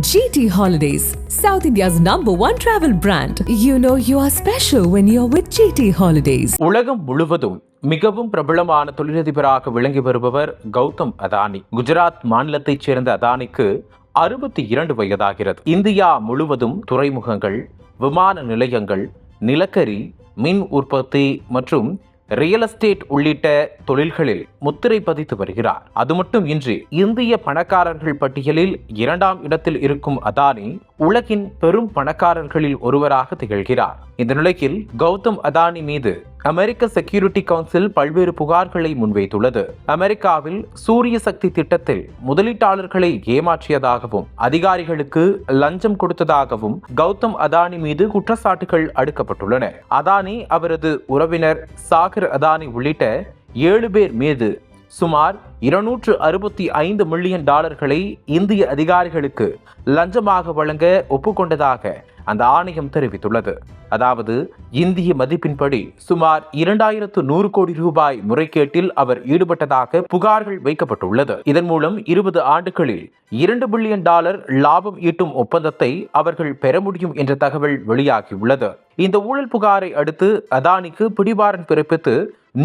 GT Holidays, South India's number one travel brand. You know you are special when you're with GT Holidays. உலகம் முழுவதும் மிகவும் பிரபலமான தொழிலதிபராக விளங்கி வருபவர் கௌதம் அதானி குஜராத் மாநிலத்தைச் சேர்ந்த அதானிக்கு அறுபத்தி இரண்டு வயதாகிறது இந்தியா முழுவதும் துறைமுகங்கள் விமான நிலையங்கள் நிலக்கரி மின் உற்பத்தி மற்றும் ரியல் எஸ்டேட் உள்ளிட்ட தொழில்களில் முத்திரை பதித்து வருகிறார். அது மட்டும் இன்றி இந்திய பணக்காரர்கள் பட்டியலில் இரண்டாம் இடத்தில் இருக்கும் அதானி உலகின் பெரும் பணக்காரர்களில் ஒருவராக திகழ்கிறார். இந்த நிலையில் கௌதம் அதானி மீது அமெரிக்க செக்யூரிட்டி கவுன்சில் பல்வேறு புகார்களை முன்வைத்துள்ளது. அமெரிக்காவில் சூரிய சக்தி திட்டத்தில் முதலீட்டாளர்களை ஏமாற்றியதாகவும் அதிகாரிகளுக்கு லஞ்சம் கொடுத்ததாகவும் கௌதம் அதானி மீது குற்றச்சாட்டுகள் அடுக்கப்பட்டுள்ளன. அதானி அவரது உறவினர் சாகர் அதானி உள்ளிட்ட ஏழு பேர் மீது சுமார் இருநூற்று அறுபத்தி ஐந்து மில்லியன் டாலர்களை இந்திய அதிகாரிகளுக்கு லஞ்சமாக வழங்க ஒப்புக்கொண்டதாக அந்த ஆணையம் தெரிவித்துள்ளது. அதாவது இந்திய மதிப்பின்படி சுமார் இரண்டாயிரத்து நூறு கோடி ரூபாய் முறைகேட்டில் அவர் ஈடுபட்டதாக புகார்கள் வைக்கப்பட்டுள்ளது. இதன் மூலம் இருபது ஆண்டுகளில் இரண்டு பில்லியன் டாலர் லாபம் ஈட்டும் ஒப்பந்தத்தை அவர்கள் பெற முடியும் என்ற தகவல் வெளியாகியுள்ளது. இந்த ஊழல் புகாரை அடுத்து அதானிக்கு பிடிவாரன் பிறப்பித்து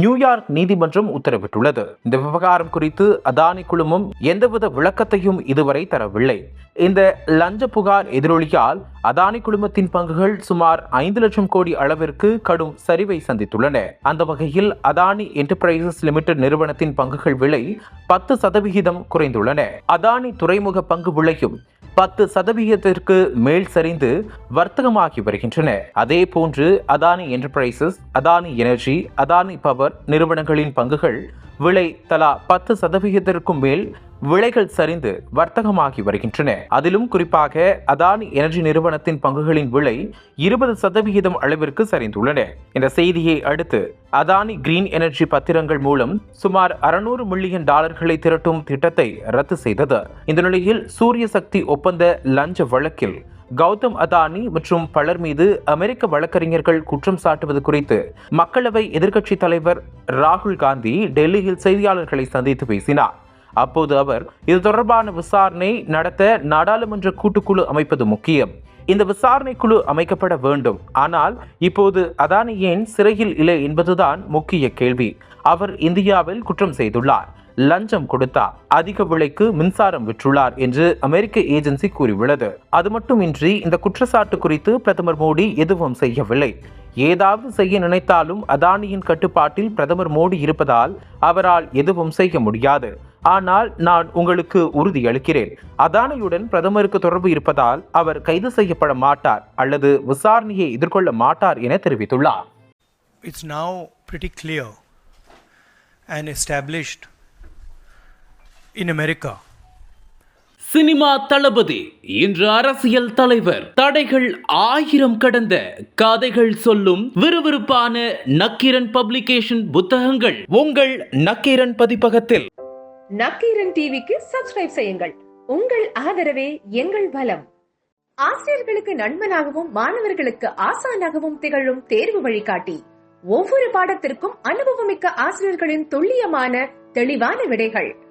நியூயார்க் நீதிமன்றம் உத்தரவிட்டுள்ளது. இந்த விவகாரம் குறித்து அதானி குழுமம் எந்தவித விளக்கத்தையும் இதுவரை தரவில்லை. இந்த லஞ்ச புகார் எதிரொலியால் அதானி குழுமத்தின் பங்குகள் சுமார் ஐந்து லட்சம் கோடி அளவிற்கு கடும் சரிவை சந்தித்துள்ளன. அந்த வகையில் அதானி என்டர்பிரைசஸ் லிமிடெட் நிறுவனத்தின் பங்குகள் விலை பத்து சதவிகிதம் குறைந்துள்ளன. அதானி துறைமுக பங்கு விலையும் பத்து சதவிகிதத்திற்கு மேல் சரிந்து வர்த்தகமாகி வருகின்றன. அதே போன்று Adani enterprises Adani energy Adani power நிறுவனங்களின் பங்குகள் விலை தலா பத்து சதவிகிதத்திற்கும் மேல் விலைகள் சரிந்து வர்த்தகமாகி வருகின்றன. அதிலும் குறிப்பாக அதானி எனர்ஜி நிறுவனத்தின் பங்குகளின் விலை இருபது சதவிகிதம் அளவிற்கு சரிந்துள்ளன. இந்த செய்தியை அடுத்து அதானி கிரீன் எனர்ஜி பத்திரங்கள் மூலம் சுமார் அறுநூறு மில்லியன் டாலர்களை திரட்டும் திட்டத்தை ரத்து செய்தது. இந்த நிலையில் சூரிய சக்தி ஒப்பந்த லஞ்ச வழக்கில் கௌதம் அதானி மற்றும் பலர் மீது அமெரிக்க வழக்கறிஞர்கள் குற்றம் சாட்டுவது குறித்து மக்களவை எதிர்க்கட்சித் தலைவர் ராகுல் காந்தி டெல்லியில் செய்தியாளர்களை சந்தித்து பேசினார். அப்போது அவர் இது தொடர்பான விசாரணை நடத்த நாடாளுமன்ற கூட்டுக்குழு அமைப்பது முக்கியம். இந்த விசாரணை குழு அமைக்கப்பட வேண்டும். ஆனால் இப்போது அதானி ஏன் சிறையில் இல்லை என்பதுதான் முக்கிய கேள்வி. அவர் இந்தியாவில் குற்றம் செய்துள்ளார். லஞ்சம் கொடுத்தார் அதிக விலைக்கு மின்சாரம் விற்றுள்ளார் என்று அமெரிக்க ஏஜென்சி கூறியுள்ளது. அது மட்டுமின்றி இந்த குற்றச்சாட்டு குறித்து பிரதமர் மோடி எதுவும் செய்யவில்லை. ஏதாவது செய்ய நினைத்தாலும் அதானியின் கட்டுப்பாட்டில் பிரதமர் மோடி இருப்பதால் அவரால் எதுவும் செய்ய முடியாது. ஆனால் நான் உங்களுக்கு உறுதியளிக்கிறேன். அதானியுடன் பிரதமருக்கு தொடர்பு இருப்பதால் அவர் கைது செய்யப்பட மாட்டார் அல்லது விசாரணையை எதிர்கொள்ள மாட்டார் என தெரிவித்துள்ளார். It's now pretty clear and established in America cinema தளபதி இன்று அரசியல் தலைவர். தடைகள் ஆயிரம் கடந்த கதைகள் சொல்லும் விறுவிறுப்பான நக்கீரன் பப்ளிகேஷன் புத்தகங்கள் உங்கள் நக்கீரன் பதிப்பகத்தில். நக்கீரன் டிவிக்கு சப்ஸ்கிரைப் செய்யுங்கள். உங்கள் ஆதரவே எங்கள் பலம் ஆசிரியர்களுக்கு நண்பனாகவும் மாணவர்களுக்கு ஆசானாகவும் திகழும் தேர்வு வழிகாட்டி. ஒவ்வொரு பாடத்திற்கும் அனுபவமிக்க ஆசிரியர்களின் துல்லியமான தெளிவான விடைகள்.